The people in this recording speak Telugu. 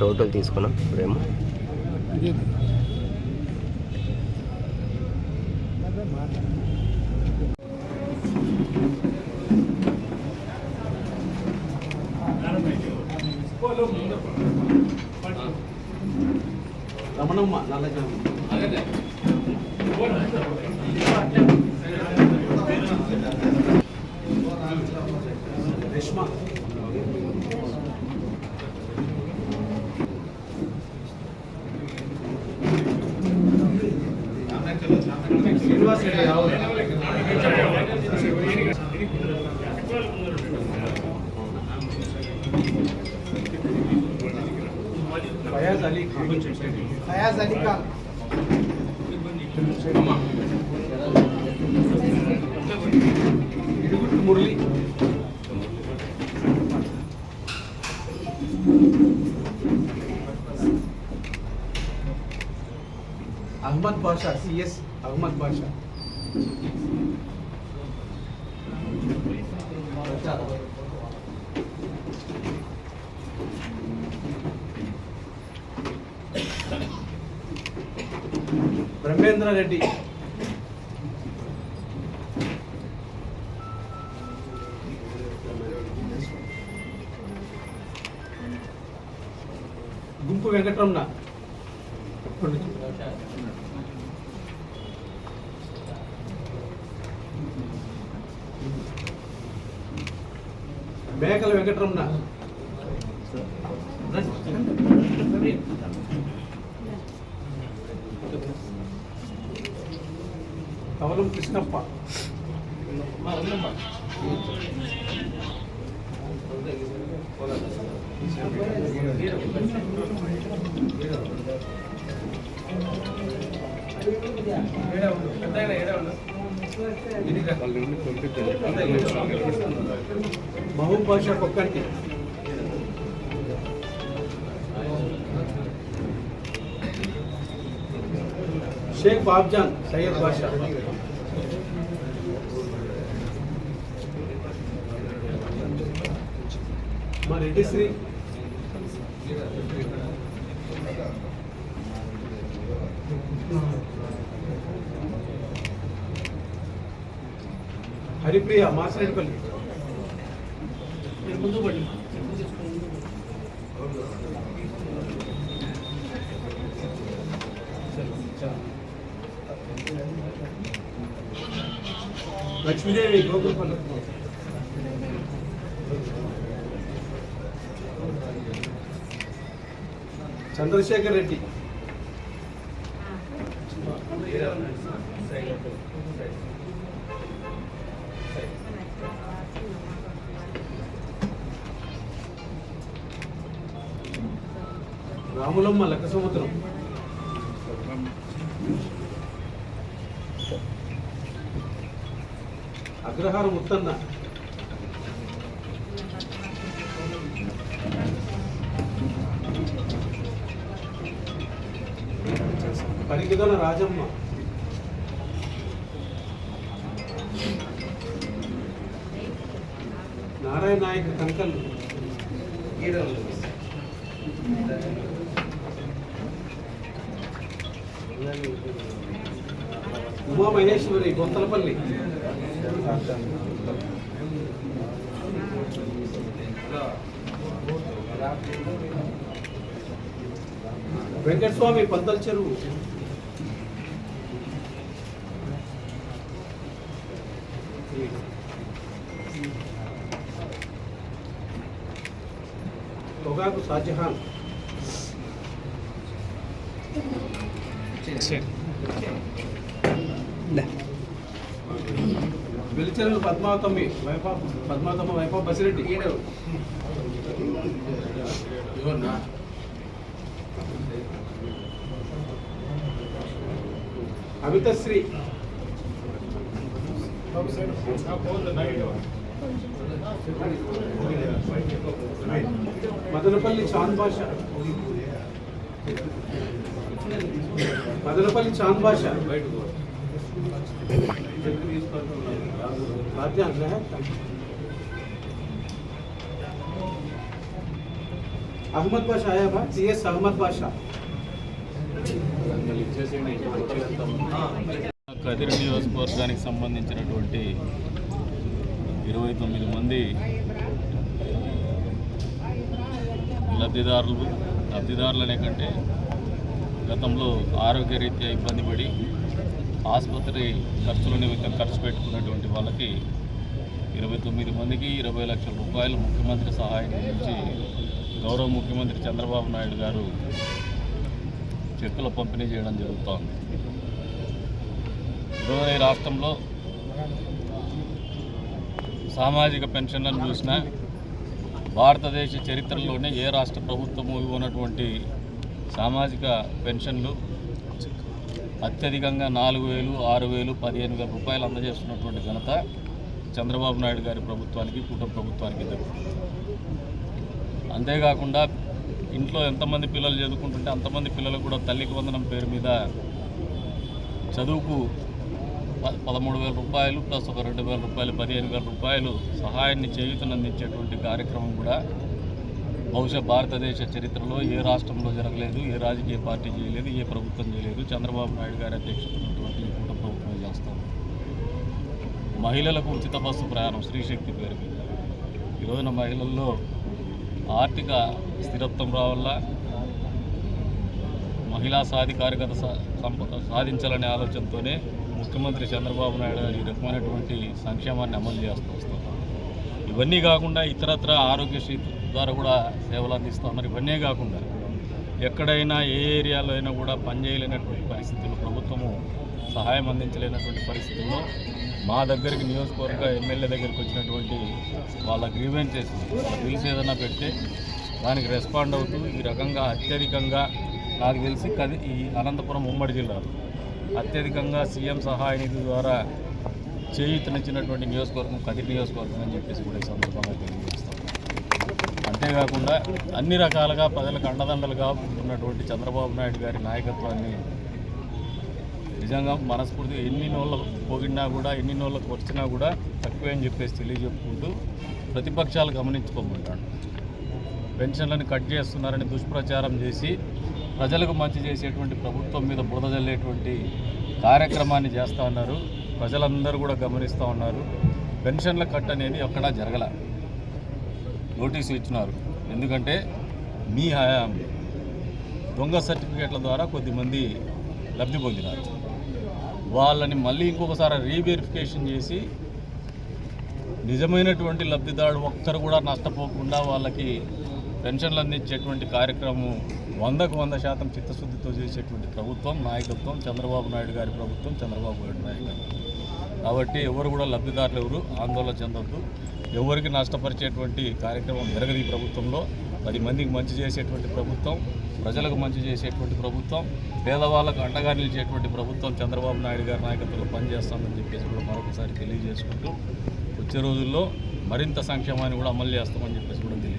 టోటల్ తీసుకున్నాం ఇప్పుడేమో Ramanamma నల్లజామ Fayaz Ali Khan Fayaz Ali Khan Ahmad Basha, yes, Ahmad Basha. Brahmendra Reddy. గుంపు వెంకటరమణ. మేకల వెంకటరమణ. కవలం కృష్ణప్ప మహబూబ్ బాషా కొక్కంటి షేక్ బాబ్జాన్ సయ్యద్ మా రెడ్డి శ్రీ? హరిప్రియ మాసిరెడ్డిపల్లి ముందు పడి. లక్ష్మీదేవి గోకులపల్లి చంద్రశేఖర్ రెడ్డి. రాములమ్మ లక్క సముద్రం. అగ్రహారం ఉత్తన్న. పరిగెదల రాజమ్మ. నారాయణ నాయక్ కంకల్. ఉమా మహేశ్వరి గొంతలపల్లి. వెంకటస్వామి పంతల చెరువు. పొగాకు షాజహాన్. వెలిచెరువు పద్మావతమ్మి వైపా పద్మావతమ్మ వైపా బసిరెడ్డి. అమితశ్రీ. మదనపల్లి చాంద్ భాష మదనపల్లి చాంద్ భాష చెక్ తీసుకుంటున్నాను బాధ్యత అంతే అహ్మద్ బాషా ఆయాబా సిఎస్ అహ్మద్ బాషా కదిరి నియోజకవర్గానికి సంబంధించినటువంటి ఇరవై తొమ్మిది మంది లబ్ధిదారులు లబ్ధిదారులనే కంటే గతంలో ఆరోగ్యరీత్యా ఇబ్బంది పడి ఆసుపత్రి ఖర్చుల నిమిత్తం ఖర్చు పెట్టుకున్నటువంటి వాళ్ళకి ఇరవై తొమ్మిది మందికి ఇరవై లక్షల రూపాయలు ముఖ్యమంత్రి సహాయం నుంచి గౌరవ ముఖ్యమంత్రి చంద్రబాబు నాయుడు గారు చెక్కుల పంపిణీ చేయడం జరుగుతోంది. ఈరోజు రాష్ట్రంలో సామాజిక పెన్షన్లను చూసిన భారతదేశ చరిత్రలోనే ఏ రాష్ట్ర ప్రభుత్వము ఇవ్వనటువంటి సామాజిక పెన్షన్లు అత్యధికంగా నాలుగు వేలు ఆరు వేలు పదిహేను వేల రూపాయలు అందజేస్తున్నటువంటి ఘనత చంద్రబాబు నాయుడు గారి ప్రభుత్వానికి కుటుంబ ప్రభుత్వానికి దక్కుతుంది అంతేకాకుండా ఇంట్లో ఎంతమంది పిల్లలు చదువుకుంటుంటే అంతమంది పిల్లలకు కూడా తల్లికి వందనం పేరు మీద చదువుకు పదమూడు వేల రూపాయలు ప్లస్ ఒక రెండు వేల రూపాయలు పదిహేను వేల రూపాయలు సహాయాన్ని చేయూతనందించేటువంటి కార్యక్రమం కూడా బహుశా భారతదేశ చరిత్రలో ఏ రాష్ట్రంలో జరగలేదు ఏ రాజకీయ పార్టీ చేయలేదు ఏ ప్రభుత్వం చేయలేదు. చంద్రబాబు నాయుడు గారి అధ్యక్షుడు ఉన్నటువంటి ప్రభుత్వం చేస్తాం మహిళలకు ఉచిత బస్సు ప్రయాణం స్త్రీశక్తి పేరు మీద. ఈ రోజున మహిళల్లో ఆర్థిక స్థిరత్వం రావాలా మహిళా సాధికారికత సాధించాలనే ఆలోచనతోనే ముఖ్యమంత్రి చంద్రబాబు నాయుడు గారు ఈ రకమైనటువంటి సంక్షేమాన్ని అమలు చేస్తూ వస్తున్నారు. ఇవన్నీ కాకుండా ఇతరత్ర ఆరోగ్యశ్రీ ద్వారా కూడా సేవలు అందిస్తున్నారు ఇవన్నీ కాకుండా ఎక్కడైనా ఏ ఏరియాలో అయినా కూడా పనిచేయలేనటువంటి పరిస్థితులు ప్రభుత్వము సహాయం అందించలేనటువంటి పరిస్థితుల్లో మా దగ్గరికి నియోజకవర్గ ఎమ్మెల్యే దగ్గరికి వచ్చినటువంటి వాళ్ళ గ్రీవెన్సెస్ వాళ్ళ బిల్స్ ఏదైనా పెడితే దానికి రెస్పాండ్ అవుతూ ఈ రకంగా అత్యధికంగా నాకు తెలిసి కది ఈ అనంతపురం ఉమ్మడి జిల్లాలో అత్యధికంగా సీఎం సహాయ నిధి ద్వారా చేయూతనిచ్చినటువంటి నియోజకవర్గం కదిరి నియోజకవర్గం అని చెప్పేసి కూడా ఈ సందర్భంగా తెలియజేస్తాం. అంతేకాకుండా అన్ని రకాలుగా ప్రజలకు అండదండలుగా ఉన్నటువంటి చంద్రబాబు నాయుడు గారి నాయకత్వాన్ని నిజంగా మనస్ఫూర్తిగా ఎన్ని నోళ్ళకు పోగినా కూడా ఎన్ని నోళ్ళకు వచ్చినా కూడా తక్కువే అని చెప్పేసి తెలియజెప్పుకుంటూ ప్రతిపక్షాలు గమనించుకోమంటాను. పెన్షన్లను కట్ చేస్తున్నారని దుష్ప్రచారం చేసి ప్రజలకు మంచి చేసేటువంటి ప్రభుత్వం మీద బురద జల్లేటువంటి కార్యక్రమాన్ని చేస్తూ ఉన్నారు. ప్రజలందరూ కూడా గమనిస్తూ ఉన్నారు. పెన్షన్ల కట్ అనేది ఎక్కడా జరగల. నోటీసు ఇచ్చినారు. ఎందుకంటే మీ హయాం దొంగ సర్టిఫికేట్ల ద్వారా కొద్దిమంది లబ్ధి పొందినారు. వాళ్ళని మళ్ళీ ఇంకొకసారి రీవెరిఫికేషన్ చేసి నిజమైనటువంటి లబ్ధిదారుడు ఒక్కరు కూడా నష్టపోకుండా వాళ్ళకి పెన్షన్లు అందించేటువంటి కార్యక్రమం వందకు వంద శాతం చిత్తశుద్ధితో చేసేటువంటి ప్రభుత్వం నాయకత్వం చంద్రబాబు నాయుడు గారి ప్రభుత్వం చంద్రబాబు నాయుడు నాయకత్వం. కాబట్టి ఎవరు కూడా లబ్ధిదారులు ఎవరు ఆందోళన చెందొద్దు. ఎవరికి నష్టపరిచేటువంటి కార్యక్రమం జరగదు ఈ ప్రభుత్వంలో. పది మందికి మంచి చేసేటువంటి ప్రభుత్వం ప్రజలకు మంచి చేసేటువంటి ప్రభుత్వం పేదవాళ్ళకు అండగా నిలిచేటువంటి ప్రభుత్వం చంద్రబాబు నాయుడు గారి నాయకత్వంలో పనిచేస్తామని చెప్పేసి కూడా మరొకసారి తెలియజేసుకుంటూ వచ్చే రోజుల్లో మరింత సంక్షేమాన్ని కూడా అమలు చేస్తామని చెప్పేసి కూడా తెలియజేస్తాం